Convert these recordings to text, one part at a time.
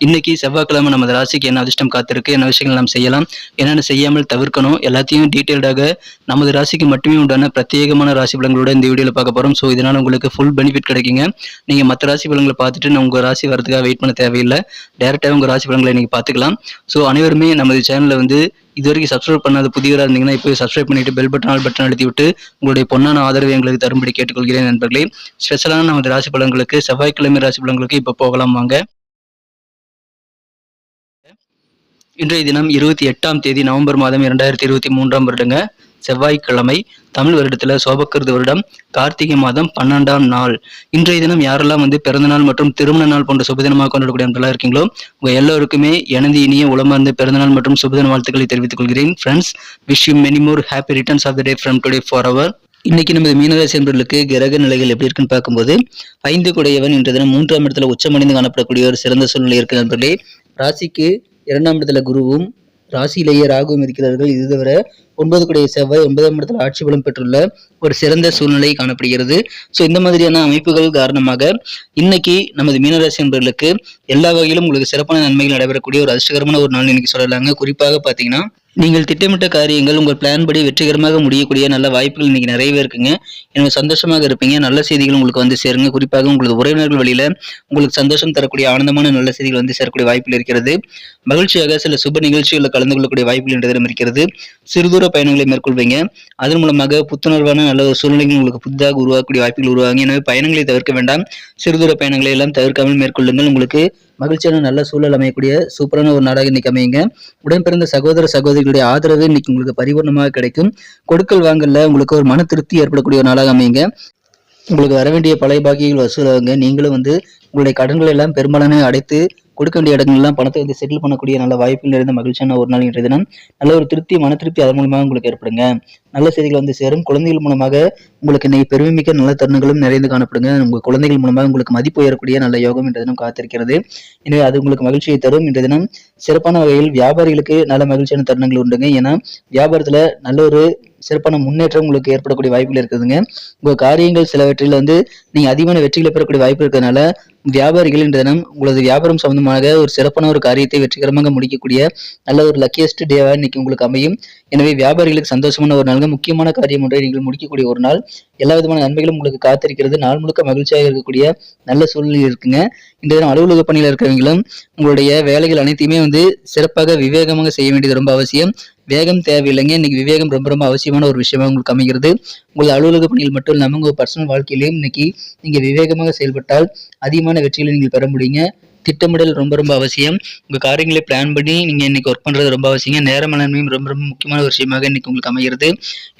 இன்னைக்கு செவ்வாய்க்கிழமை நமது ராசிக்கு என்ன அதிர்ஷ்டம் காத்திருக்கு என்ன விஷயங்கள் நாம் செய்யலாம் என்னென்ன செய்யாமல் தவிர்க்கணும் எல்லாத்தையும் டீட்டெயில்டாக நமது ராசிக்கு மட்டுமே உண்டான பிரத்யேகமான ராசி பலங்களோட இந்த வீடியோவில் பார்க்க போகிறோம் ஸோ இதனால் உங்களுக்கு ஃபுல் பெனிஃபிட் கிடைக்குங்க. நீங்கள் மற்ற ராசி பலங்களை பார்த்துட்டு நான் உங்கள் ராசி வரதுக்காக வெயிட் பண்ண தேவையில்லை. டேரெக்டாக உங்கள் ராசி பலங்களை நீங்கள் பார்த்துக்கலாம். ஸோ அனைவருமே நமது சேனலில் வந்து இது வரைக்கும் சப்ஸ்கிரைப் பண்ணாத புதியவராக இருந்தீங்கன்னா இப்போ சப்ஸ்கிரைப் பண்ணிட்டு பெல் பட்டன் ஆல் பட்டன் அழுத்தி விட்டு உங்களுடைய பொன்னான ஆதரவை எங்களுக்கு தரும்படி கேட்டுக்கொள்கிறேன் நண்பர்களே. ஸ்பெஷலான நமது ராசி பலன்களுக்கு செவ்வாய்க்கிழமை ராசி பலன்களுக்கு இப்போ போகலாம் வாங்க. இன்றைய தினம் இருபத்தி எட்டாம் தேதி நவம்பர் மாதம் இரண்டாயிரத்தி இருபத்தி மூன்றாம் வருடங்க. செவ்வாய்க்கிழமை தமிழ் வருடத்துல சோபக்கிருது வருடம் கார்த்திகை மாதம் பன்னெண்டாம் நாள். இன்றைய தினம் யாரெல்லாம் வந்து பிறந்தநாள் மற்றும் திருமண நாள் போன்ற சுபதினமாக கொண்டாடக்கூடிய நண்பர்களாக இருக்கீங்களோ உங்கள் எல்லோருக்குமே எனது இனிய உளமார்ந்த பிறந்தநாள் மற்றும் சுபதின வாழ்த்துக்களை தெரிவித்துக் கொள்கிறேன். Friends wish you many more happy returns of the day from today for our இன்னைக்கு நமது மீனராசி என்பவர்களுக்கு கிரக நிலைகள் எப்படி இருக்குன்னு பார்க்கும்போது ஐந்து குடையவன் இன்றைய தினம் மூன்றாம் இடத்துல உச்சமடைந்து காணப்படக்கூடிய ஒரு சிறந்த சூழ்நிலை இருக்கு நண்பர்களே ராசிக்கு இரண்டாம் இடத்துல குருவும் ராசியிலேயே ராகுவும் இருக்கிறார்கள். இது தவிர ஒன்பது குடைய செவ்வாய் ஒன்பதாம் இடத்துல ஆட்சி பலம் பெற்றுள்ள ஒரு சிறந்த சூழ்நிலை காணப்படுகிறது. ஸோ இந்த மாதிரியான அமைப்புகள் காரணமாக இன்னைக்கு நமது மீனராசி என்பவர்களுக்கு எல்லா வகையிலும் உங்களுக்கு சிறப்பான நன்மைகள் நடைபெறக்கூடிய ஒரு அதிர்ஷ்டகரமான ஒரு நாள் இன்னைக்கு சொல்லலாங்க. குறிப்பாக பார்த்தீங்கன்னா நீங்கள் திட்டமிட்ட காரியங்கள் உங்கள் பிளான் படி வெற்றிகரமாக முடியக்கூடிய நல்ல வாய்ப்புகள் இன்னைக்கு நிறையவே இருக்குங்க. எனக்கு சந்தோஷமாக இருப்பீங்க. நல்ல செய்திகள் உங்களுக்கு வந்து சேருங்க. குறிப்பாக உங்களது உறவினர்கள் வழியில உங்களுக்கு சந்தோஷம் தரக்கூடிய ஆனந்தமான நல்ல செய்திகள் வந்து சேரக்கூடிய வாய்ப்பில் இருக்கிறது. மகிழ்ச்சியாக சில சுப நிகழ்ச்சிகளில் கலந்து கொள்ளக்கூடிய வாய்ப்புகள் என்ற தினம் இருக்கிறது. சிறுதூர பயணங்களை மேற்கொள்வீங்க. அதன் மூலமாக புத்துணர்வான நல்ல ஒரு சூழ்நிலைகள் உங்களுக்கு புதிதாக உருவாக்கக்கூடிய வாய்ப்புகள் உருவாங்க எனவே பயணங்களை தவிர்க்க வேண்டாம். சிறுதூர பயணங்களை எல்லாம் தவிர்க்காமல் மேற்கொள்ளுங்கள். உங்களுக்கு மகிழ்ச்சியான நல்ல சூழல் அமையக்கூடிய சூப்பரான ஒரு நாடாக இன்னைக்கு அமையுங்க. உடன் பிறந்த சகோதர சகோதரிகளுடைய ஆதரவு இன்னைக்கு உங்களுக்கு பரிபூர்ணமாக கிடைக்கும். கொடுக்கல் வாங்கல உங்களுக்கு ஒரு மன திருப்தி ஏற்படக்கூடிய ஒரு நாளாக அமையுங்க. உங்களுக்கு வர வேண்டிய பழைய பாக்கியங்கள் வசூலாகுங்க. நீங்களும் வந்து உங்களுடைய கடன்களை எல்லாம் பெரும்பாலான அடைத்து கொடுக்க வேண்டிய இடங்கள்லாம் பணத்தை வந்து செட்டில் பண்ணக்கூடிய நல்ல வாய்ப்புகள் நிறைந்த மகிழ்ச்சியான ஒரு நாள் இன்றைய தினம். நல்ல ஒரு திருப்தி மன திருப்தி அதன் மூலமாக உங்களுக்கு ஏற்படுங்க. நல்ல செய்திகள் வந்து சேரும். குழந்தைகள் மூலமாக உங்களுக்கு இன்னைக்கு பெருமைமிக்க நல்ல தருணங்களும் நிறைந்து காணப்படுங்க. உங்கள் குழந்தைகள் மூலமாக உங்களுக்கு மதிப்பு உயரக்கூடிய நல்ல யோகம் இன்றைய தினம் காத்திருக்கிறது. எனவே அது உங்களுக்கு மகிழ்ச்சியை தரும். இன்றைய தினம் சிறப்பான வகையில் வியாபாரிகளுக்கு நல்ல மகிழ்ச்சியான தருணங்கள் உண்டுங்க. ஏன்னா வியாபாரத்துல நல்ல ஒரு சிறப்பான முன்னேற்றம் உங்களுக்கு ஏற்படக்கூடிய வாய்ப்புகள் இருக்குதுங்க. உங்கள் காரியங்கள் சிலவற்றில் வந்து நீங்கள் அதிகமான வெற்றிகளை பெறக்கூடிய வாய்ப்பு இருக்கிறதுனால வியாபாரிகள் இன்றைய தினம் உங்களது வியாபாரம் சம்பந்தமாக ஒரு சிறப்பான ஒரு காரியத்தை வெற்றிகரமாக முடிக்கக்கூடிய நல்ல ஒரு லக்கியஸ்ட் டேவாக இன்னைக்கு உங்களுக்கு அமையும். எனவே வியாபாரிகளுக்கு சந்தோஷமான ஒரு நாளுங்க முக்கியமான காரியம் ஒன்றை நீங்கள் முடிக்கக்கூடிய ஒரு நாள். எல்லா விதமான நன்மைகளும் உங்களுக்கு காத்திருக்கிறது. நாள் முழுக்க மகிழ்ச்சியாக இருக்கக்கூடிய நல்ல சூழ்நிலை இருக்குங்க. இந்த தினம் அலுவலக பணியில் இருக்கிறவங்களும் உங்களுடைய வேலைகள் அனைத்தையுமே வந்து சிறப்பாக விவேகமாக செய்ய வேண்டியது ரொம்ப அவசியம். வேகம் தேவையில்லைங்க. இன்னைக்கு விவேகம் ரொம்ப ரொம்ப அவசியமான ஒரு விஷயமா உங்களுக்கு அமைகிறது. உங்களது அலுவலக பணியில் மட்டும் இல்லாமல் உங்கள் பர்சனல் வாழ்க்கையிலையும் இன்னைக்கு நீங்கள் விவேகமாக செயல்பட்டால் அதிகமான வெற்றிகளை நீங்கள் பெற முடியுங்க. திட்டமிடல் ரொம்ப ரொம்ப அவசியம். உங்கள் காரியங்களை பிளான் பண்ணி நீங்கள் இன்னைக்கு ஒர்க் பண்ணுறது ரொம்ப அவசியம் நேர மேலாண்மையும் ரொம்ப ரொம்ப முக்கியமான ஒரு விஷயமாக இன்னைக்கு உங்களுக்கு அமைகிறது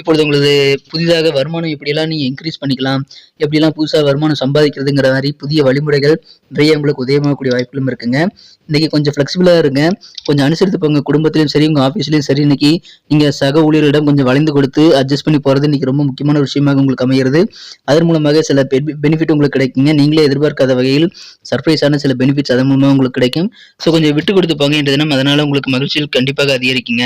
இப்பொழுது உங்களது புதிதாக வருமானம் எப்படியெல்லாம் நீங்கள் இன்க்ரீஸ் பண்ணிக்கலாம்? எப்படிலாம் புதுசாக வருமானம் சம்பாதிக்கிறதுங்கிற மாதிரி புதிய வழிமுறைகள் நிறைய உங்களுக்கு உதயமாகக்கூடிய வாய்ப்புகளும் இருக்குங்க. இன்னைக்கு கொஞ்சம் ஃப்ளெக்சிபிளாக இருங்க. கொஞ்சம் அனுசரித்து போங்க. குடும்பத்திலையும் சரி உங்கள் ஆஃபீஸ்லையும் சரி இன்னைக்கு நீங்கள் சக ஊழியர்களிடம் கொஞ்சம் வளைந்து கொடுத்து அட்ஜஸ்ட் பண்ணி போகிறது இன்னைக்கு ரொம்ப முக்கியமான ஒரு விஷயமாக உங்களுக்கு அமைகிறது அதன் மூலமாக சில பெனிஃபிட் உங்களுக்கு கிடைக்குங்க. நீங்களே எதிர்பார்க்காத வகையில் சர்ப்ரைஸான சில பெனிஃபிட்ஸ் அதன் மூலமாக உங்களுக்கு கிடைக்கும். ஸோ கொஞ்சம் விட்டு கொடுத்து போங்க என்ற தினம் அதனால உங்களுக்கு மகிழ்ச்சியில் கண்டிப்பாக அதிகரிக்குங்க.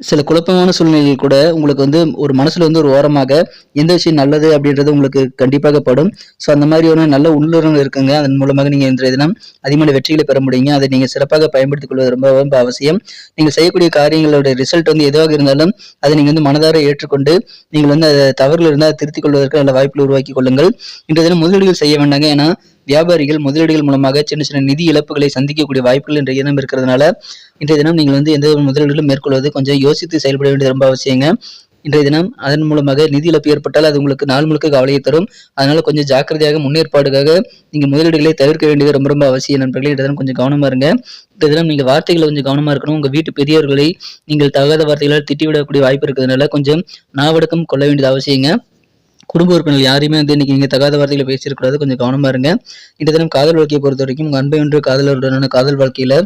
சில குழப்பமான சூழ்நிலையில் கூட உங்களுக்கு வந்து ஒரு மனசுல வந்து ஒரு ஓரமாக எந்த விஷயம் நல்லது அப்படின்றது உங்களுக்கு கண்டிப்பாக படும். ஸோ அந்த மாதிரி ஒரு நல்ல உள்ளுணர்வு இருக்குங்க. அதன் மூலமாக நீங்க இன்றைய தினம் அதிகமான வெற்றிகளை பெற முடியுங்க. அதை நீங்க சிறப்பாக பயன்படுத்திக் கொள்வது ரொம்ப ரொம்ப அவசியம். நீங்கள் செய்யக்கூடிய காரியங்களோட ரிசல்ட் வந்து எதுவாக இருந்தாலும் அதை நீங்க வந்து மனதார ஏற்றுக்கொண்டு நீங்கள் வந்து அதை தவறுகள் இருந்தால் திருத்திக் கொள்வதற்கு நல்ல வாய்ப்புகள் உருவாக்கி கொள்ளுங்கள். இன்றைய தினம் முதலீடுகள் செய்ய வேண்டாங்க. ஏன்னா வியாபாரிகள் முதலீடுகள் மூலமாக சின்ன சின்ன நிதி இழப்புகளை சந்திக்கக்கூடிய வாய்ப்புகள் இன்றைய தினம் இருக்கிறதுனால இன்றைய தினம் நீங்கள் வந்து எந்த ஒரு முதலீடுகளும் மேற்கொள்வது கொஞ்சம் யோசித்து செயல்பட வேண்டியது ரொம்ப அவசியங்க. இன்றைய தினம் அதன் மூலமாக நிதி இழப்பு ஏற்பட்டால் அது உங்களுக்கு நாள் முழுக்க கவலையை தரும். அதனால கொஞ்சம் ஜாக்கிரதையாக முன்னேற்பாடுக்காக நீங்கள் முதலீடுகளை தவிர்க்க வேண்டியது ரொம்ப ரொம்ப அவசியம் நண்பர்களே. இன்றைய தினம் கொஞ்சம் கவனமாக இருங்க. இந்த தினம் நீங்கள் வார்த்தைகளை கொஞ்சம் கவனமாக இருக்கணும். உங்கள் வீட்டு பெரியவர்களை நீங்கள் தகாத வார்த்தைகளால் திட்டிவிடக்கூடிய வாய்ப்பு இருக்கிறதுனால கொஞ்சம் நாவடக்கம் கொள்ள வேண்டியது அவசியங்க. குடும்ப உறுப்பினர்கள் யாரையுமே வந்து இன்னைக்கு நீங்க தகாத வார்த்தைகளை பேசியிருக்கூடாது கொஞ்சம் கவனமா இருங்க. இந்த தினம் காதல் வாழ்க்கையை பொறுத்த வரைக்கும் உங்க அன்பை ஒன்று காதலருடனான காதல் வாழ்க்கையில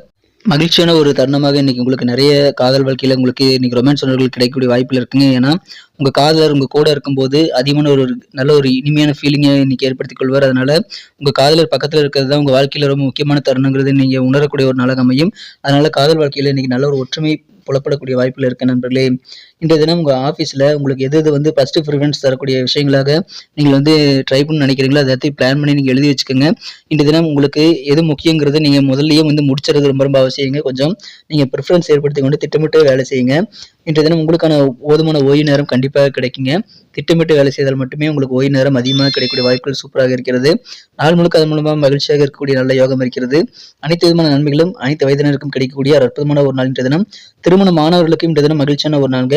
மகிழ்ச்சியான ஒரு தருணமாக இன்னைக்கு உங்களுக்கு நிறைய காதல் வாழ்க்கையில உங்களுக்கு இன்னைக்கு ரொமான்ஸ் உணர்வுகள் கிடைக்கக்கூடிய வாய்ப்பில் இருக்குங்க. ஏன்னா உங்கள் காதலர் உங்கள் கூட இருக்கும்போது அதிகமான ஒரு நல்ல ஒரு இனிமையான ஃபீலிங்கை இன்னைக்கு ஏற்படுத்திக் கொள்வார். அதனால் உங்கள் காதலர் பக்கத்தில் இருக்கிறது தான் உங்கள் வாழ்க்கையில் ரொம்ப முக்கியமான தருணங்கிறது நீங்கள் உணரக்கூடிய ஒரு நாளாக அமையும். அதனால் காதல் வாழ்க்கையில் இன்னைக்கு நல்ல ஒரு ஒற்றுமை புலப்படக்கூடிய வாய்ப்பில் இருக்க நண்பர்களே. இன்றைய தினம் உங்கள் ஆஃபீஸில் உங்களுக்கு எது எது வந்து ஃபஸ்ட்டு ப்ரிஃபரன்ஸ் தரக்கூடிய விஷயங்களாக நீங்கள் வந்து ட்ரை பண்ண நினைக்கிறீங்களோ அதை எல்லாத்தையும் பிளான் பண்ணி நீங்கள் எழுதி வச்சுக்கோங்க. இன்றைய தினம் உங்களுக்கு எது முக்கியங்கிறது நீங்கள் முதல்லயே வந்து முடிச்சுறது ரொம்ப ரொம்ப அவசியங்க. கொஞ்சம் நீங்கள் ப்ரிஃபரன்ஸ் ஏற்படுத்தி கொண்டு திட்டமிட்டு வேலை செய்யுங்க. இன்றைய தினம் உங்களுக்கான போதுமான ஓய்வு நேரம் கண்டிப்பாக கிடைக்குங்க. திட்டமிட்டு வேலை செய்தால் மட்டுமே உங்களுக்கு ஓய்வு நேரம் அதிகமாக கிடைக்கக்கூடிய வாய்ப்புகள் சூப்பராக இருக்கிறது. நாள் முழுக்க அதன் மூலமாக மகிழ்ச்சியாக இருக்கக்கூடிய நல்ல யோகம் இருக்கிறது. அனைத்து விதமான நன்மைகளும் அனைத்து வயதினருக்கும் கிடைக்கக்கூடிய ஒரு அற்புதமான ஒரு நாள் இன்றைய தினம். திருமண மாணவர்களுக்கும் இன்றைய தினம் மகிழ்ச்சியான ஒரு நாள்ங்க.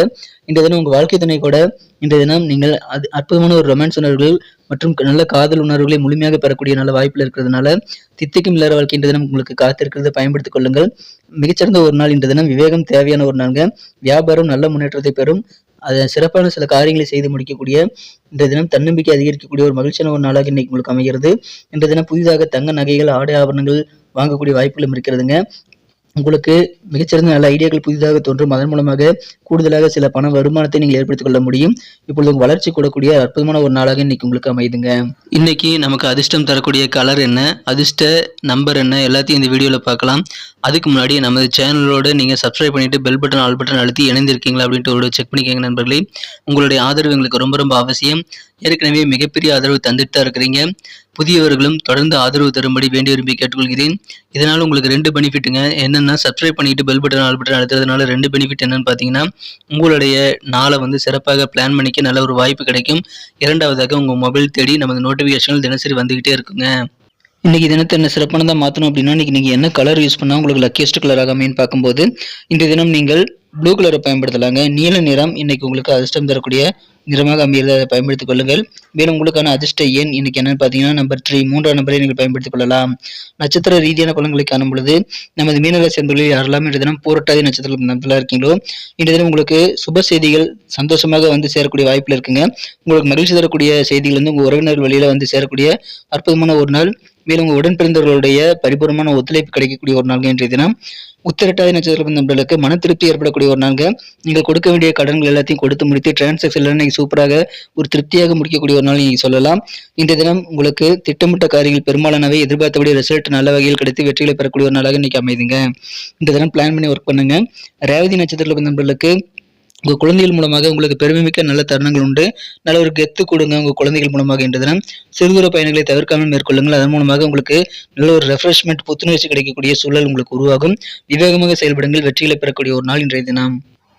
இன்றைய தினம் உங்கள் வாழ்க்கை துணை கூட இன்றைய தினம் நீங்கள் அது அற்புதமான ஒரு ரொமான்ஸ் உணர்வுகள் மற்றும் நல்ல காதல் உணர்வுகளை முழுமையாக பெறக்கூடிய நல்ல வாய்ப்பில் இருக்கிறதுனால தித்திக்கும் இல்லாத வாழ்க்கை இன்றைய தினம் உங்களுக்கு காத்திருக்கிறத பயன்படுத்திக் கொள்ளுங்கள். மிகச்சிறந்த ஒரு நாள் இன்றைய தினம். விவேகம் தேவையான ஒரு நாள்ங்க. வியாபாரம் நல்ல முன்னேற்றத்தை பெறும். அதை சிறப்பான சில காரியங்களை செய்து முடிக்கக்கூடிய இந்த தினம் தன்னம்பிக்கை அதிகரிக்கக்கூடிய ஒரு மகிழ்ச்சியான ஒரு நாளாக இன்னைக்கு உங்களுக்கு அமைகிறது. இந்த தினம் புதிதாக தங்க நகைகள் ஆடை ஆபரணங்கள் வாங்கக்கூடிய வாய்ப்புகளும் இருக்கிறதுங்க. உங்களுக்கு மிகச்சிறந்த நல்ல ஐடியாக்கள் புதிதாக தோன்றும். அதன் மூலமாக கூடுதலாக சில பண வருமானத்தை நீங்கள் ஏற்படுத்திக் கொள்ள முடியும். இப்பொழுது உங்கள் வளர்ச்சி கூடக்கூடிய அற்புதமான ஒரு நாளாக இன்னைக்கு உங்களுக்கு அமைதுங்க. இன்னைக்கு நமக்கு அதிர்ஷ்டம் தரக்கூடிய கலர் என்ன? அதிர்ஷ்ட நம்பர் என்ன? எல்லாத்தையும் இந்த வீடியோவில் பார்க்கலாம். அதுக்கு முன்னாடி நமது சேனலோட நீங்கள் சப்ஸ்கிரைப் பண்ணிட்டு பெல் பட்டன் ஆல் பட்டன் அழுத்தி இணைந்திருக்கீங்களா அப்படின்ட்டு ஒரு செக் பண்ணிக்கோங்க நண்பர்களே. உங்களுடைய ஆதரவு எங்களுக்கு ரொம்ப ரொம்ப அவசியம். ஏற்கனவே மிகப்பெரிய ஆதரவு தந்துட்டு தான் இருக்கிறீங்க. புதியவர்களும் தொடர்ந்து ஆதரவு தரும்படி வேண்டி விரும்பி கேட்டுக்கொள்கிறேன். இதனால் உங்களுக்கு ரெண்டு பெனிஃபிட்டுங்க. என்னென்னா சப்ஸ்கிரைப் பண்ணிட்டு பெல் பட்டன் ஆல் பட்டன் அழுத்துறதுனால ரெண்டு பெனிஃபிட் என்னன்னு பார்த்தீங்கன்னா உங்களுடைய நாளை வந்து சிறப்பாக பிளான் பண்ணிக்க நல்ல ஒரு வாய்ப்பு கிடைக்கும். இரண்டாவதாக உங்கள் மொபைல் தேடி நமது நோட்டிஃபிகேஷன்கள் தினசரி வந்துக்கிட்டே இருக்குங்க. இன்னைக்கு தினத்தை என்ன சிறப்பானதாக மாற்றணும் அப்படின்னா இன்றைக்கி நீங்கள் என்ன கலர் யூஸ் பண்ணால் உங்களுக்கு லக்கியஸ்ட் கலராக அமைன்னு பார்க்கும்போது இந்த தினம் நீங்கள் ப்ளூ கலரை பயன்படுத்தலாங்க. நீல நிறம் இன்றைக்கி உங்களுக்கு அதிர்ஷ்டம் தரக்கூடிய நிறமாக அமைகிறத பயன்படுத்திக் கொள்ளுங்கள். மேலும் உங்களுக்கான அதிர்ஷ்ட எண் இன்னைக்கு என்னன்னு பார்த்தீங்கன்னா நம்பர் த்ரீ மூன்றாம் நம்பரை நீங்கள் பயன்படுத்திக் கொள்ளலாம். நட்சத்திர ரீதியான பலன்களை காணும் பொழுது நமது மீனவர் சேர்ந்தொழில் யாரெல்லாம் இன்று தினம் போராட்டாதி நட்சத்திர நம்பலாக இருக்கீங்களோ இன்று தினம் உங்களுக்கு சுப செய்திகள் சந்தோஷமாக வந்து சேரக்கூடிய வாய்ப்பில் இருக்குங்க. உங்களுக்கு மகிழ்ச்சி தரக்கூடிய செய்திகள் வந்து உங்கள் உறவினர் வழியில் வந்து சேரக்கூடிய அற்புதமான ஒரு நாள். மேலும் உங்கள் உடன் பிறந்தவர்களுடைய பரிபூர்ணமான ஒத்துழைப்பு கிடைக்கக்கூடிய ஒரு நாள் இன்றைய தினம். உத்திரட்டாதி நட்சத்திர நண்பர்களுக்கு மன திருப்தி ஏற்படக்கூடிய ஒரு நாள்ங்க. நீங்கள் கொடுக்க வேண்டிய கடன்கள் எல்லாத்தையும் கொடுத்து முடித்து டிரான்சாக்ஷன் நீங்கள் சூப்பராக ஒரு திருப்தியாக முடிக்கக்கூடிய ஒரு நாள் நீங்கள் சொல்லலாம். இந்த தினம் உங்களுக்கு திட்டமிட்ட காரியங்கள் பெரும்பாலானவை எதிர்பார்த்தபடி ரிசல்ட் நல்ல வகையில் கிடைத்து வெற்றிகளை பெறக்கூடிய ஒரு நாளாக இன்னைக்கு அமைதுங்க. இந்த தினம் பிளான் பண்ணி ஒர்க் பண்ணுங்க. ரேவதி நட்சத்திர நண்பர்களுக்கு உங்கள் குழந்தைகள் மூலமாக உங்களுக்கு பெருமைமிக்க நல்ல தருணங்கள் உண்டு. நல்ல ஒரு கெத்து கொடுங்க உங்கள் குழந்தைகள் மூலமாக என்ற தினம் சிறுதூர பயணங்களை தவிர்க்காமல் மேற்கொள்ளுங்கள். அதன் மூலமாக உங்களுக்கு நல்ல ஒரு ரெஃப்ரெஷ்மெண்ட் புத்துணர்ச்சி கிடைக்கக்கூடிய சூழல் உங்களுக்கு உருவாகும். விவேகமாக செயல்படுங்கள். வெற்றிகளை பெறக்கூடிய ஒரு நாள் இன்றைய தினம்.